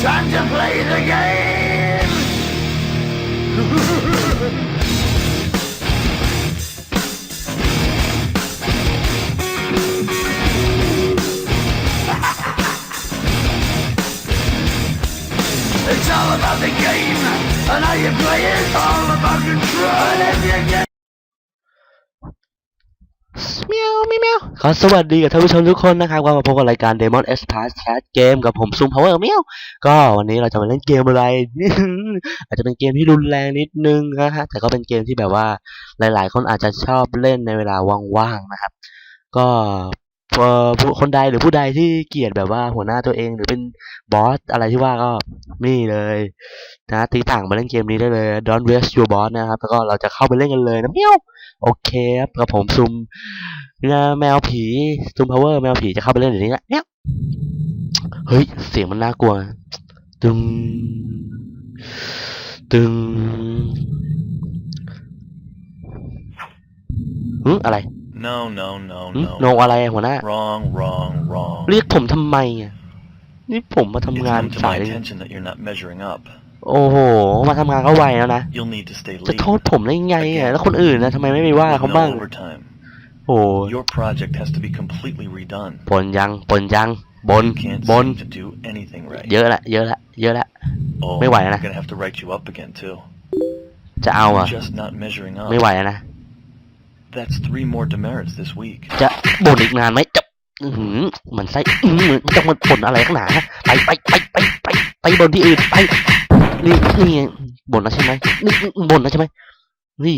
Time to play the game! It's all about the game and how you play it. All about control and if you get เมียวเมียวเมียวขอสวัสดีกับท่านผู้ชมทุกคนนะครับก็มาพบกับรายการ Demon S Pass Chat Game กับผมซูมพาวเวอร์เมียวก็วันนี้เราจะมาเล่นเกมอะไร อาจจะเป็นเกมที่รุนแรงนิดนึงนะฮะแต่ก็เป็นเกมที่แบบว่าหลาย ๆ คนอาจจะชอบเล่นในเวลาว่างๆนะครับ ก็เคนใดหรือผู้ใดที่เกลียดแบบว่าหัวหน้าตัวเอง หรือเป็นบอสอะไรที่ว่าก็นี่เลยนะตีต่างมาเล่นเกมนี้ได้เลย Don't waste your boss นะครับ แล้วก็เราจะเข้าไปเล่นกันเลยนะเมียวโอเคครับกับผมซุมนแมวผีซุมพาวเวอร์แมวผีจะเข้าไปเล่นเดี๋ยวนี้ละเนี่ยเฮ้ย เสียงมันน่ากลัว ตึง ตึงหึอะไร No, no, no, หึ no. โนอะไรอะหัวหน้า Wrong, wrong, wrong. เรียกผมทำไมอะ นี่ผมมา It's ทำงาน come to สาย my attention that you're not measuring up. โอ้โห มาทำงานก็ไวแล้วนะ You'll need to stay จะ late โทษผมได้ไงอะ แล้วคนอื่นนะทำไมไม่ไปว่า with เขา no บ้าง overtime. โอ้ Your project has to be completely redone. ปนยังปนยังบน You can't บน seem to do anything right. เยอะละ เยอะละ เยอะละ Oh, ไม่ไหว I'm นะ gonna have to write you up again too. จะเอา You're อะ just not measuring up. ไม่ไหวแล้วนะ That's three more demerits this week. จะบ่นอีกนานไหมจะอือหือเหมือนไส้อื้อหือมันจะมาบ่นอะไรข้างหนาไปไปไปไปไปไปบ่นที่อื่นไปนี่นี่ไงบ่นแล้วใช่ไหมนี่นี่บ่นแล้วใช่ไหมนี่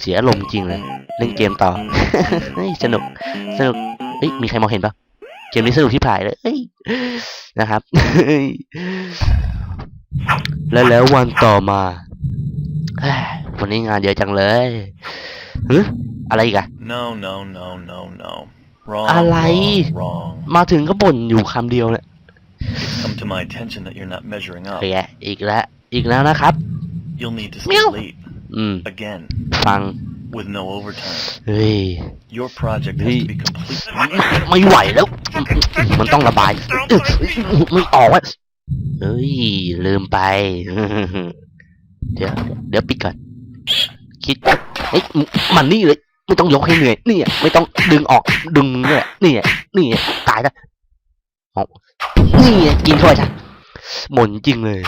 เสียอารมณ์จริงเลยเล่นเกมต่อ เฮ้ยสนุกสนุกเฮ้ยมีใครมองเห็นปะเกมนี้สนุกที่ผายเลยเฮ้ยนะครับ แล้วแล้ววันต่อมาเฮ้ยวันนี้งานเยอะจังเลย หึอะไรอีกอะ No, no, no, no, no. Wrong, อะไร wrong, wrong. มาถึงก็บ่นอยู่คำเดียวเนี่ย It's come to my attention that you're not measuring โอ up. เคอีกแล้ว อีกแล้วนะครับ You'll need to Meow. stay late อืม again ฟัง with no overtime. เฮ้ย Your project has Hey. to be completely ไม่ไหวแล้ว มันต้องระบายเอ้ยไม่ออกวะเฮ้ย ลืมไป เดี๋ยว เดี๋ยวปิดก่อน คิด เฮ้ยมันนี่เลย ไม่ต้องยกให้เหนื่อยนี่อะไม่ต้องดึงออกดึงเนี่ยนี่อะนี่อะตายแล้วเอานี่อะกินเข้าไปจ้ะหม่นจริงเลย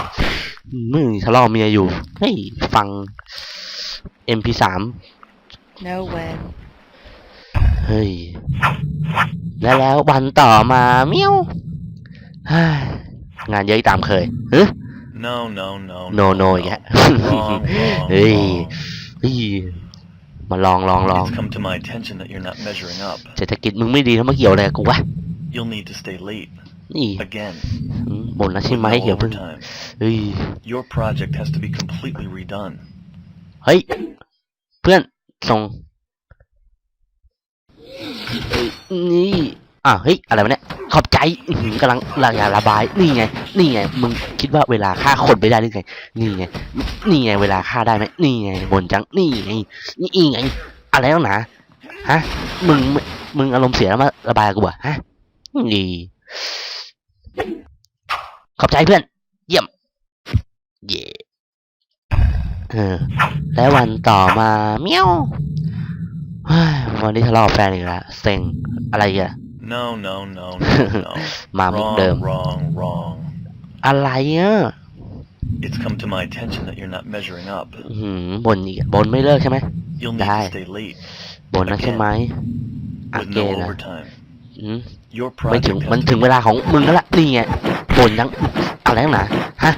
มึงทะเลาะกับเมียอยู่เฮ้ยฟัง MP3 No way. เฮ้ยแล้วแล้ววันต่อมาเมี้ยวเฮ้ยงานเยอะอีกตามเคยเฮ้ย No, no, no, No, no อีกแล้ว Wrong, wrong, เฮ้ย wrong. เฮ้ย มาลองลองลอง It's come to my attention that you're not measuring up. เศรษฐกิจมึงไม่ดีแล้วมาเกี่ยวอะไรกับกูวะ You'll need to stay late นี่ again อืมบ่นแล้วใช่ with ไหม no เกี่ยวเพิ่ง overtime. เฮ้ย Your project has to be completely redone. เฮ้ย เพื่อน ส่งเอ้ยนี่ อะเฮ้ย อะไรวะเนี่ย ขอบใจหือกำลังระยาระบาย นี่ไง นี่ไง มึงคิดว่าเวลาฆ่าคนไม่ได้หรือไง นี่ไง นี่ไง เวลาฆ่าได้ไหมนี่ไงบนจัง นี่ไง นี่ไง อะไรแล้วนะ ฮะ มึง มึงอารมณ์เสียแล้วมาระบายกับกูเหรอะฮะ นี่ ขอบใจเพื่อน เยี่ยม เย่เออ แล้ววันต่อมา เมี้ยววันนี้ทะเลาะแฟนอีกแล้ว เซ็ง อะไรอีอะ No, no, no, no, no. มามุกเดิม wrong, wrong, wrong. อะไรอะ It's come to my attention that you're not measuring up. อื้อหือบนอีกบนไม่เลิกใช่ไหม You'll need Die. to stay late บนนะใช่ไหมอา with เก no นนะ overtime. อืม Your ไม่ถึง project มัน has ถึ to งเวลาของมึงแล้วล่ะนี่ไงบนยังอะไรนักหนาฮะ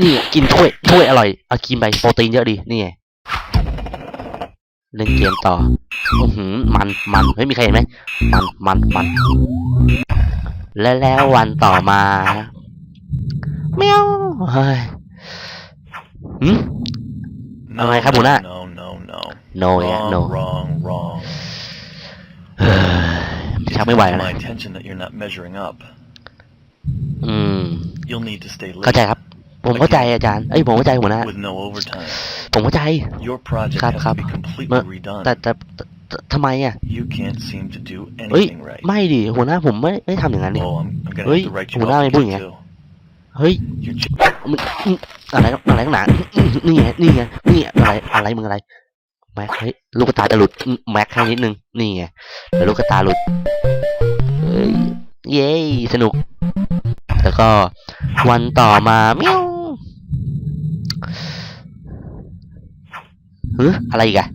นี่กินถ้วยถ้วยอร่อย เอากินไปโปรตีนเยอะดี นี่ไง เล่นเกมต่ออือหือ มันมันเฮ้ยมีใครเห็นไหมมันมันมันและแล้ววันต่อมาเมียวเฮ้ยหืม No, Am I have one no, at? no, no, no. โนย Wrong, โน wrong, wrong. เฮ้ย It's ชัก come ไม่ไหว to แล้ว my นะ attention that you're not measuring up. อืม You'll need to stay เข้าใจ late ครับผมเข้าใจอาจารย์ เอ้ยผมเข้าใจหัวหน้า with no overtime. ผมเข้าใจ Your project Khắp, has khắp. to be completely Mà- redone. แต่แต่แต่แต่ ทำไมอะ You can't seem to do เฮ้ย anything right. ไม่ดิหัวหน้าผมไม่ไม่ทำอย่างนั้นดิ Oh, I'm, I'm gonna Ui, have to write you ủa, nào up mày vui again nhỉ? too. เฮ้ย You're j- มึงมึงอะไรอะไรข้างหนานี่ไงนี่ไงนี่ไงอะไรอะไรมึงอะไรแม็กเฮ้ยลูกตาจะหลุดอืมแม็กแค่นิดนึงนี่ไงเดี๋ยวลูกตาหลุดเฮ้ยเย้สนุก แล้วก็วันต่อมาเมียวเฮ้ยอะไรอีกอะ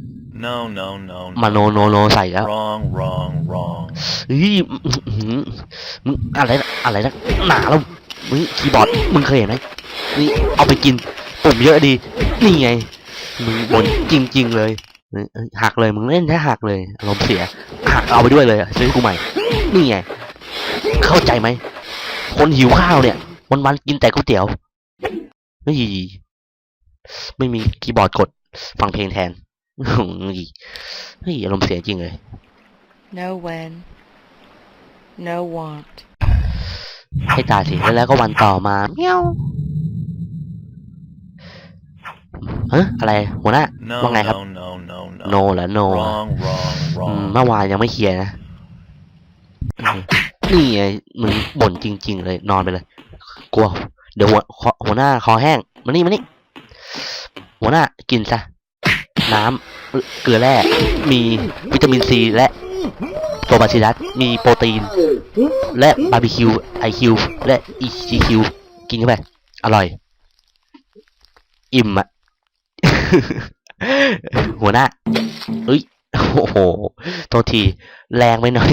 no, no, no, มา no. โนโน โน ใส่แล้ว Wrong, wrong, wrong. เฮ้ยอื้อหือมึงอะไรนะอะไรนะหนาแล้วมึงคีย์บอร์ดมึงเคยเห็นไหมนี่เอาไปกินปุ่มเยอะดี นี่ไง มึงบ่นจริง ๆ เลยเอ้ยเอ้ยหักเลยมึงเล่นแค่หักเลยอารมณ์เสียหักเอาไปด้วยเลยอะซื้อให้กูใหม่ นี่ไง เข้าใจไหม คนหิวข้าวเนี่ยวันๆกินแต่ก๋วยเตี๋ยวเฮ้ยไม่มีคีย์บอร์ดกด ฟังเพลงแทน เฮ้ยเฮ้ยอารมณ์เสียจริงเลย No when. No want. ให้ตาสิแล้วแล้วก็วันต่อมาเมียวเฮ้อะไรหัวหน้า No, Vâng, này hả? no, no, no, โน no. เหรอโน Wrong, wrong, เมื่อ wrong. วานยังไม่เคลียร์นะอืมนี่ไงมึงบ่นจริง ๆ เลย นอนไปเลย กลัว เดี๋ยวหัวคอหัวหน้าคอแห้ง มานี่มานี่หัวหน้ากินซะ น้ำเกลือแร่ มีวิตามินซีและโซบาซิลัส มีโปรตีน และบาร์บีคิวไอคิวและอีซีคิวกินเข้าไป อร่อย อิ่มอะหัวหน้าเอ้ย โอ้โห โทษที แรงไปหน่อย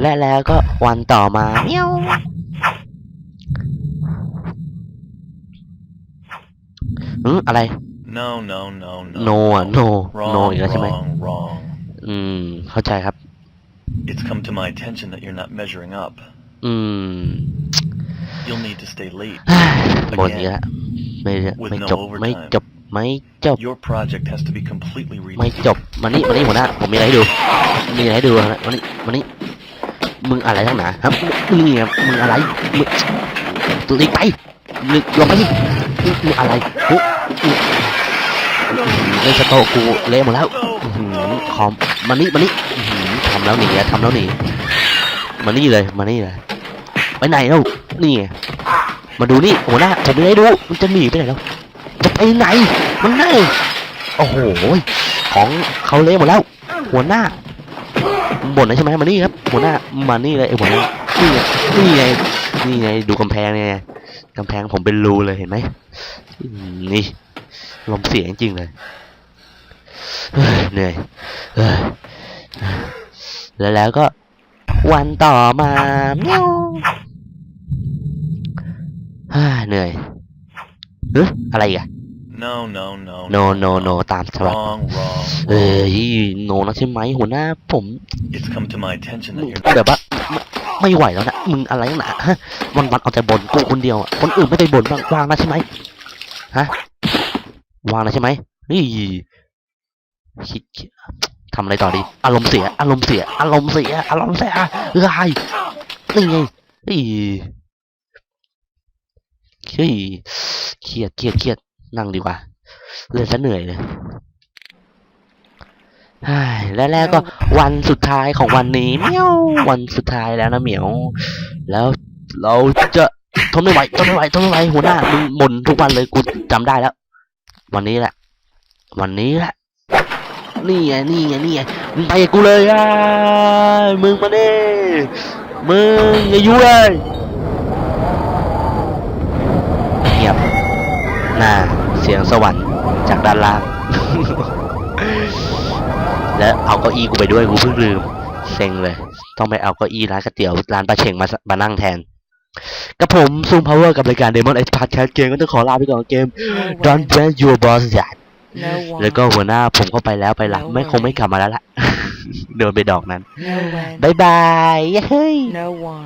และแล้วก็วันต่อมาเมียวอืมอะไร No, no, no, no. โนอะโนโน Wrong, อีกแล้วใช่ไหม wrong, wrong. อืม เข้าใจครับ It's come to my attention that you're not measuring up. อืม You'll need to stay late. บนอีกแล้วไม่ With ไม่ no จบไม่ overtime. จบไม่จบ Your project has to be completely ไม่ redone. จบมานี่มานี่หัวหน้าผมมีอะไรให้ดู มีอะไรให้ดูนะมานี่มานี่มึงอะไรทั้งหนาครับมึงเนี่ยมึงอะไรมึงตัวนี้ไปมึงลงไปดิมึงมึงอะไรมึงมึง เล่นสโตกูเละหมดแล้วหือคอมมานี่มานี่หือทำแล้วหนีอะทำแล้วหนีมานี่เลยมานี่เลยไปไหนแล้วนี่มาดูนี่หัวหน้าผมมีอะไรให้ดูมันจะหนีไปไหนแล้วจะไปไหนมันไงโอ้โหของเขาเละหมดแล้ว หัวหน้าบ่นนะใช่ไหมมานี่ครับหัวหน้ามานี่เลยไอ้หัวหน้านี่ไงนี่ไงนี่ไงดูกำแพงเนี่ยกำแพงผมเป็นรูเลยเห็นไหมนี่ลมเสียจริงเลย เฮ้ยเหนื่อยเฮ้ยแล้วแล้วก็ วันต่อมาเมียวฮ่าเหนื่อยเฮ้ยอะไรอีกอะ No, no, no, โนโนโนตามสบาย Wrong, wrong, เอ้ wrong. ยโนนะใช่ไหมหัวหน้าผม It's come to my attention มึ that ง you're แบบว่าไม่ไม่ไหวแล้วนะมึงอะไรนักหนาฮะวันวันๆเอาแต่บ่นกูคนเดียวอะคนอื่นไม่ไปบ่นบ้างวางนะใช่ไหมฮะวางนะใช่ไหมนี่ คิดทำอะไรต่อดี อารมณ์เสีย อารมณ์เสีย อารมณ์เสีย อารมณ์เสียเอ้ยนี่ไงนี่เฮ้ยเครียดเครียดเครียดนั่งดีกว่า เล่นซะเหนื่อยเลยและแล้วก็วันสุดท้ายของวันนี้เมียววันสุดท้ายแล้วนะเหมียว แล้วเราจะทนไม่ไหวทนไม่ไหวทนไม่ไหวหัวหน้ามึงบ่นทุกวันเลยกูจำได้แล้ว วันนี้แหละ วันนี้แหละ นี่ไงนี่ไงนี่ไงมึงไปกับกูเลยอะมึงมาเน่มึงอย่ายุ่งเลยเงียบน่าเสียงสวรรค์จากด้านล่าง แล้วเอาเก้าอี้กูไปด้วยกูเพิ่งลืมเซ็งเลย ต้องไปเอาเก้าอี้ร้านก๋วยเตี๋ยวร้านปลาเชงมาสมานั่งแทนกับผมซูมพาวเวอร์กับรายการ Demon X Podcast เกมก็ต้องขอลาไปก่อนเกม No Don't when. Brand Your Boss Yet No want. แล้วก็หัวหน้าผมก็ไปแล้วไปหลับไม่คงไม่กลับมาแล้วล่ะ โดนไปดอกนั้น No when. บายบายเฮ้ย No want.